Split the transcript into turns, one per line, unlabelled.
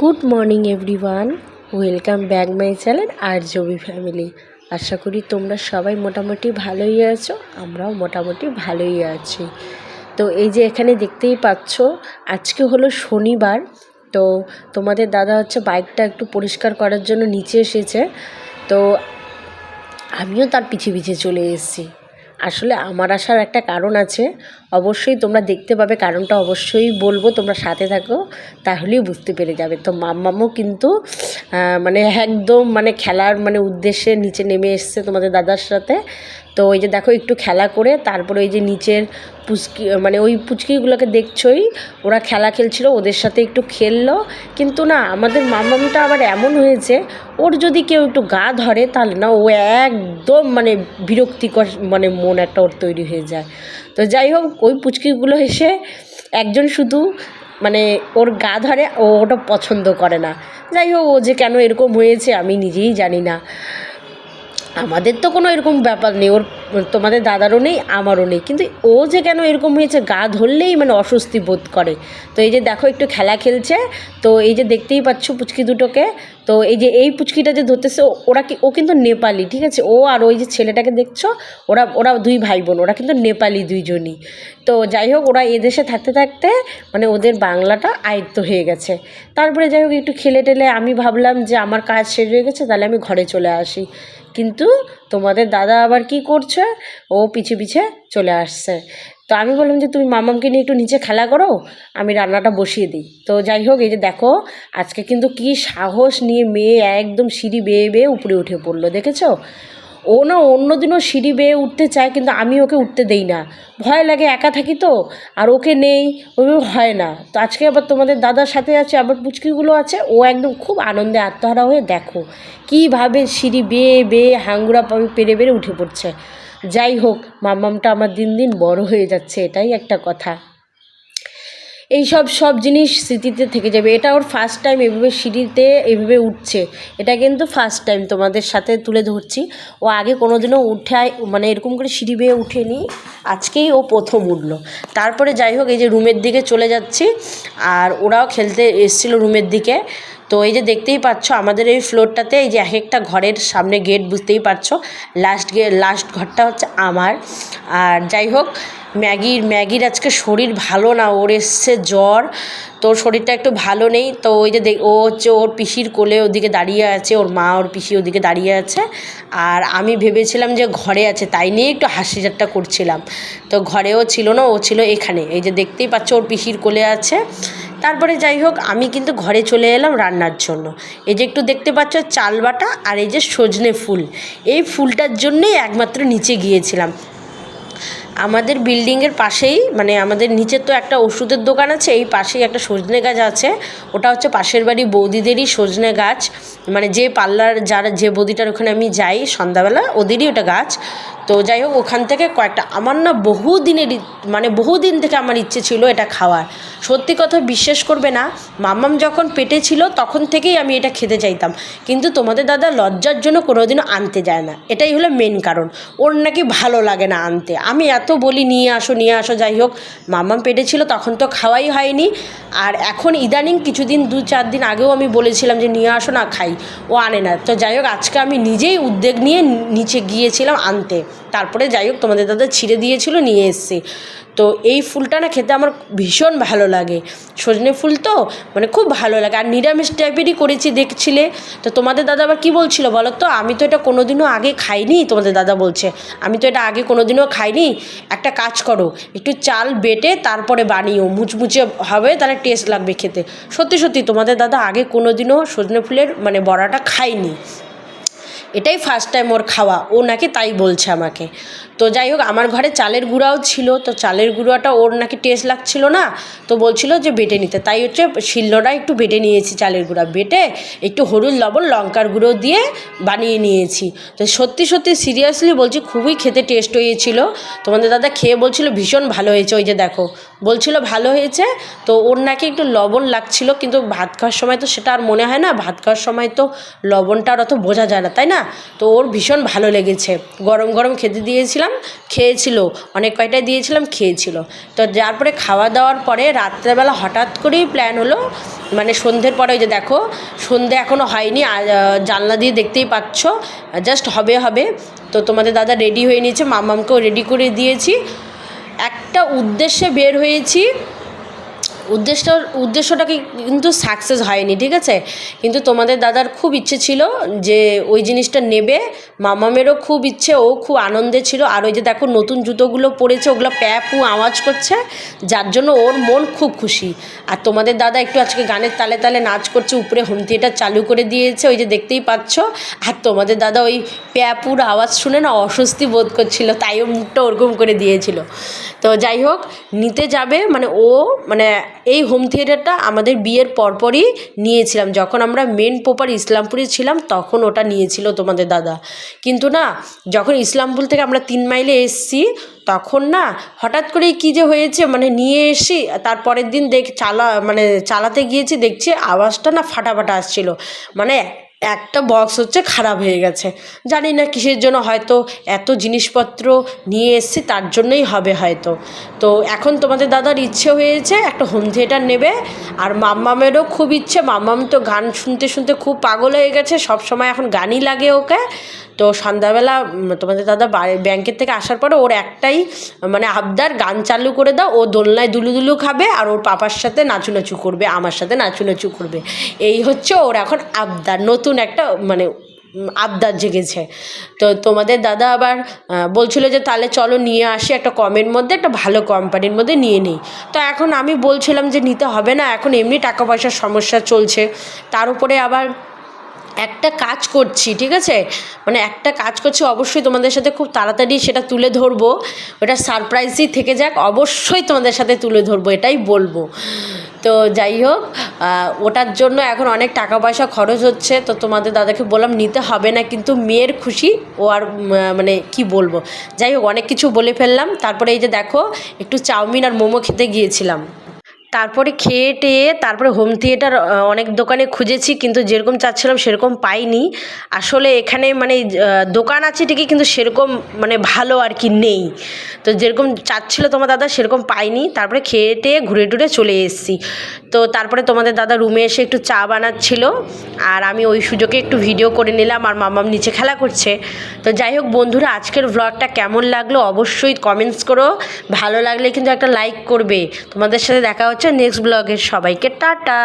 Good morning everyone welcome back my channel আর জবি family আশা করি তোমরা সবাই মোটামুটি ভালোই আছো, আমরাও মোটামুটি ভালোই আছি। তো এই যে এখানে দেখতেই পাচ্ছ, আজকে হলো শনিবার। তো তোমাদের দাদা হচ্ছে বাইকটা একটু পরিষ্কার করার জন্য নিচে এসেছে। তো আমিও তার পিছে পিছে চলে এসেছি। আসলে আমার আসার একটা কারণ আছে অবশ্যই তোমরা দেখতে পাবে, কারণটা অবশ্যই বলব, তোমরা সাথে থাকো, তাহলেই বুঝতে পেরে যাবে। তো মাম্মামও কিন্তু মানে একদম মানে খেলার মানে উদ্দেশ্যে নিচে নেমে এসছে তোমাদের দাদার সাথে। তো ওই যে দেখো, একটু খেলা করে, তারপরে ওই যে নিচের পুচকি মানে ওই পুচকিগুলোকে দেখছোই, ওরা খেলা খেলছিল, ওদের সাথে একটু খেললো। কিন্তু না, আমাদের মামামটা আবার এমন হয়েছে, ওর যদি কেউ একটু গা ধরে, তাহলে না ও একদম মানে বিরক্তিকর মানে মন একটা ওর তৈরি হয়ে যায়। তো যাই হোক ওই পুচকিগুলো এসে একজন শুধু মানে ওর গা ধরে ও ওটা পছন্দ করে না। যাই হোক, ও যে কেন এরকম হয়েছে আমি নিজেই জানি না। আমাদের তো কোনো এরকম ব্যাপার নেই, ওর তোমাদের দাদারও নেই, আমারও নেই। কিন্তু ও যে কেন এরকম হয়েছে, গা ধরলেই মানে অস্বস্তি বোধ করে। তো এই যে দেখো একটু খেলা খেলছে, তো এই যে দেখতেই পাচ্ছ পুচকি দুটোকে, তো এই যে এই পুচকিটা যে ধরতেছে ওরা কি, ও কিন্তু নেপালি, ঠিক আছে? ও আর ওই যে ছেলেটাকে দেখছ, ওরা ওরা দুই ভাই বোন ওরা কিন্তু নেপালি দুইজনই। তো যাই হোক, ওরা এদেশে থাকতে থাকতে মানে ওদের বাংলাটা আয়ত্ত হয়ে গেছে। তারপরে যাই হোক, একটু খেলে টেলে আমি ভাবলাম যে আমার কাজ শেষ হয়ে গেছে, তাহলে আমি ঘরে চলে আসি। কিন্তু তোমাদের দাদা আবার কি করছে? ও পিছে পিছে চলে আসছে। তো আমি বললাম যে, তুমি মামামকে নিয়ে একটু নিচে খেলা করো, আমি রান্নাটা বসিয়ে দিই। তো যাই হোক, এই যে দেখো, আজকে কিন্তু কি সাহস নিয়ে মেয়ে একদম সিঁড়ি বেয়ে বেয়ে উপরে উঠে পড়ল, দেখেছ? ও না অন্যদিনও সিঁড়ি বেয়ে উঠতে চায়, কিন্তু আমি ওকে উঠতে দেই না। ভয় লাগে, একা থাকি তো, আর ওকে নেই, ওইভাবে হয় না। তো আজকে আবার তোমাদের দাদার সাথে আছে, আবার পুচকিগুলো আছে, ও একদম খুব আনন্দে আত্মহারা হয়ে দেখো, কীভাবে সিঁড়ি বেয়ে বেয়ে হাঙ্গুরা পাবে পেরে পেরে উঠে পড়ছে। যাই হোক, মাম্মামটা আমার দিন দিন বড় হয়ে যাচ্ছে, এটাই একটা কথা। এই সব সব জিনিস স্মৃতিতে থেকে যাবে। এটা ওর ফার্স্ট টাইম এভাবে সিঁড়িতে এভাবে উঠছে। এটা কিন্তু ফার্স্ট টাইম তোমাদের সাথে তুলে ধরছি। ও আগে কোনো দিনও উঠায় মানে এরকম করে সিঁড়ি বেয়ে উঠেনি। আজকেই ও প্রথম উঠল। তারপরে যাই হোক, এই যে রুমের দিকে চলে যাচ্ছি। আর ওরাও খেলতে এসছিলো রুমের দিকে। তো এই যে দেখতেই পাচ্ছ, আমাদের এই ফ্লোরটাতে এই যে এক একটা ঘরের সামনে গেট বুঝতেই পারছ। লাস্ট গে লাস্ট ঘরটা হচ্ছে আমার। আর যাই হোক, ম্যাগির ম্যাগির আজকে শরীর ভালো না, ওর এসছে জ্বর। তো ওর শরীরটা একটু ভালো নেই, তো ওই যে দেখ- ও হচ্ছে ওর পিসির কোলে ওদিকে দাঁড়িয়ে আছে, ওর মা ওর পিসি ওদিকে দাঁড়িয়ে আছে। আর আমি ভেবেছিলাম যে ঘরে আছে, তাই নিয়ে একটু হাসি ঠাট্টা করছিলাম। তো ঘরেও ছিল না, ও ছিল এখানে। এই যে দেখতেই পাচ্ছ, ওর পিসির কোলে আছে। তারপরে যাই হোক, আমি কিন্তু ঘরে চলে এলাম রান্নার জন্য। এই যে একটু দেখতে পাচ্ছ চাল বাটা আর এই যে সজনে ফুল। এই ফুলটার জন্যেই একমাত্র নিচে গিয়েছিলাম। আমাদের বিল্ডিংয়ের পাশেই মানে আমাদের নিচে তো একটা ওষুধের দোকান আছে, এই পাশেই একটা সজনে গাছ আছে। ওটা হচ্ছে পাশের বাড়ি বৌদিদেরই সজনে গাছ। মানে যে পার্লার, যারা যে বৌদিটার ওখানে আমি যাই সন্ধ্যাবেলা, ওদেরই ওটা গাছ। তো যাই হোক, ওখান থেকে কয়েকটা, আমার না বহু দিনের মানে বহু দিন থেকে আমার ইচ্ছে ছিল এটা খাওয়ার। সত্যি কথা বিশ্বাস করবে না, মাম্মাম যখন পেটে ছিল তখন থেকেই আমি এটা খেতে চাইতাম। কিন্তু তোমাদের দাদা লজ্জার জন্য কোনোদিনও আনতে যায় না। এটাই হলো মেন কারণ। ওর নাকি ভালো লাগে না আনতে। আমি এত বলি, নিয়ে আসো নিয়ে আসো, যাই হোক। মাম্মাম পেটে ছিল, তখন তো খাওয়াই হয়নি। আর এখন ইদানিং কিছুদিন, দু চার দিন আগেও আমি বলেছিলাম যে, নিয়ে আসো, না খাই। ও আনে না। তো যাই হোক, আজকে আমি নিজেই উদ্যোগ নিয়ে নিচে গিয়েছিলাম আনতে। তারপরে যাই হোক, তোমাদের দাদা ছিঁড়ে দিয়েছিল, নিয়ে এসছি। তো এই ফুলটা না খেতে আমার ভীষণ ভালো লাগে। সজনে ফুল তো মানে খুব ভালো লাগে। আর নিরামিষ টাইপেরই করেছি, দেখছিলে? তো তোমাদের দাদা আবার কী বলছিল বলো তো? আমি তো এটা কোনোদিনও আগে খাইনি, তোমাদের দাদা বলছে। আমি তো এটা আগে কোনোদিনও খাইনি। একটা কাজ করো, একটু চাল বেটে তারপরে বানিও। মুচমুচে হবে, তাহলে টেস্ট লাগবে খেতে। সত্যি সত্যি তোমাদের দাদা আগে কোনোদিনও সজনে ফুলের মানে বড়াটা খায়নি এটাই ফার্স্ট টাইম ওর খাওয়া। ও নাকি তাই বলছে আমাকে। তো যাই হোক, আমার ঘরে চালের গুঁড়াও ছিল। তো চালের গুঁড়োটা ওর নাকি টেস্ট লাগছিল না। তো বলছিল যে বেটে নিতে। তাই হচ্ছে শিলনোড়া একটু বেটে নিয়েছি চালের গুঁড়া। বেটে একটু হলুদ, লবণ, লঙ্কার গুঁড়ো দিয়ে বানিয়ে নিয়েছি। তো সত্যি সত্যি সিরিয়াসলি বলছি, খুবই খেতে টেস্ট হয়েছিল। তোমাদের দাদা খেয়ে বলছিল, ভীষণ ভালো হয়েছে। ওই যে দেখো, বলছিল ভালো হয়েছে। তো ওর নাকি একটু লবণ লাগছিল। কিন্তু ভাত খাওয়ার সময় তো সেটা আর মনে হয় না। ভাত খাওয়ার সময় তো লবণটা আর অত বোঝা যায় না, তাই না? তো ওর ভীষণ ভালো লেগেছে। গরম গরম খেতে দিয়েছিলাম, খেয়েছিল। অনেক কয়টাই দিয়েছিলাম, খেয়েছিল। তো যার পরে খাওয়া দাওয়ার পরে রাত্রেবেলা হঠাৎ করেই প্ল্যান হলো মানে সন্ধ্যের পরে ওই যে দেখো, সন্ধে এখনও হয়নি জানলা দিয়ে দেখতেই পাচ্ছ জাস্ট হবে হবে। তো তোমাদের দাদা রেডি হয়ে নিয়েছে, মামামকেও রেডি করে দিয়েছি। একটা উদ্দেশ্যে বের হয়েছি উদ্দেশ্য উদ্দেশ্যটাকে কিন্তু সাকসেস হয়নি, ঠিক আছে? কিন্তু তোমাদের দাদার খুব ইচ্ছে ছিল যে ওই জিনিসটা নেবে। মামামেরও খুব ইচ্ছে, ও খুব আনন্দে ছিল। আর ওই যে দেখো, নতুন জুতোগুলো পরেছে ওগুলো প্যাপু আওয়াজ করছে। যার জন্য ওর মন খুব খুশি। আর তোমাদের দাদা একটু আজকে গানের তালে তালে নাচ করছে, উপরে হোম থিয়েটার চালু করে দিয়েছে, ওই যে দেখতেই পাচ্ছ। আর তোমাদের দাদা ওই প্যাপুর আওয়াজ শুনে না অস্বস্তি বোধ করছিল, তাই ও মুখটা ওরকম করে দিয়েছিল। তো যাই হোক, নিতে যাবে মানে ও মানে এই হোম থিয়েটারটা আমাদের বিয়ের পরপরই নিয়েছিলাম। যখন আমরা মেন প্রপার ইসলামপুরে ছিলাম, তখন ওটা নিয়েছিল তোমাদের দাদা। কিন্তু না, যখন ইসলামপুর থেকে আমরা তিন মাইলে এসছি, তখন না হঠাৎ করে কী যে হয়েছে মানে নিয়ে এসি তারপরের দিন দেখ, চালা মানে চালাতে গিয়েছি, দেখছি আওয়াজটা না ফাটাফাটা আসছিল। মানে একটা বক্স হচ্ছে খারাপ হয়ে গেছে। জানি না কিসের জন্য হয়তো এত জিনিসপত্র নিয়ে এসছি, তার জন্যই হবে হয়তো। তো এখন তোমাদের দাদার ইচ্ছে হয়েছে একটা হোম থিয়েটার নেবে, আর মাম্মামেরও খুব ইচ্ছে, মাম্মাম তো গান শুনতে শুনতে খুব পাগল হয়ে গেছে, সব সময় এখন গানই লাগে ওকে। তো সন্ধ্যাবেলা তোমাদের দাদা ব্যাংকের থেকে আসার পরে ওর একটাই মানে আবদার, গান চালু করে দাও, ও দোলনায় দুলু দুলু খাবে, আর ওর পাপার সাথে নাচু নাচু করবে, আমার সাথে নাচু নাচু করবে। এই হচ্ছে ওর এখন আবদার, নতুন একটা মানে আবদার জেগেছে। তো তোমাদের দাদা আবার বলছিল যে তাহলে চলো নিয়ে আসি একটা কমের মধ্যে, একটা ভালো কোম্পানির মধ্যে নিয়ে নিই। তো এখন আমি বলছিলাম যে নিতে হবে না, এখন এমনি টাকা পয়সার সমস্যা চলছে। তার উপরে আবার একটা কাজ করছি, ঠিক আছে? মানে একটা কাজ করছি, অবশ্যই তোমাদের সাথে খুব তাড়াতাড়ি সেটা তুলে ধরবো। ওটা সারপ্রাইজই থেকে যাক, অবশ্যই তোমাদের সাথে তুলে ধরবো, এটাই বলব। তো যাই হোক ওটার জন্য এখন অনেক টাকা পয়সা খরচ হচ্ছে, তো তোমাদের দাদাকে বললাম নিতে হবে না, কিন্তু মেয়ের খুশি, ও আর মানে কি বলব? যাই হোক, অনেক কিছু বলে ফেললাম, তারপরে এই যে দেখো, একটু চাউমিন আর মোমো খেতে গিয়েছিলাম। তারপরে খেয়ে টেয়ে তারপরে হোম থিয়েটার অনেক দোকানে খুঁজেছি, কিন্তু যেরকম চাচ্ছিলাম সেরকম পাইনি। আসলে এখানে মানে দোকান আছে ঠিকই, কিন্তু সেরকম মানে ভালো আর কি নেই। তো যেরকম চাচ্ছিল তোমার দাদা, সেরকম পাইনি। তারপরে খেয়ে টেয়ে ঘুরে টুরে চলে এসেছি। তো তারপরে তোমাদের দাদা রুমে এসে একটু চা বানাচ্ছিল, আর আমি ওই সুযোগে একটু ভিডিও করে নিলাম, আর মামাম নিচে খেলা করছে। তো যাই হোক বন্ধুরা, আজকের ব্লগটা কেমন লাগল অবশ্যই কমেন্টস করো। ভালো লাগলে কিন্তু একটা লাইক করবে। তোমাদের সাথে দেখা হচ্ছে নেক্সট ব্লগের সবাইকে টাটা।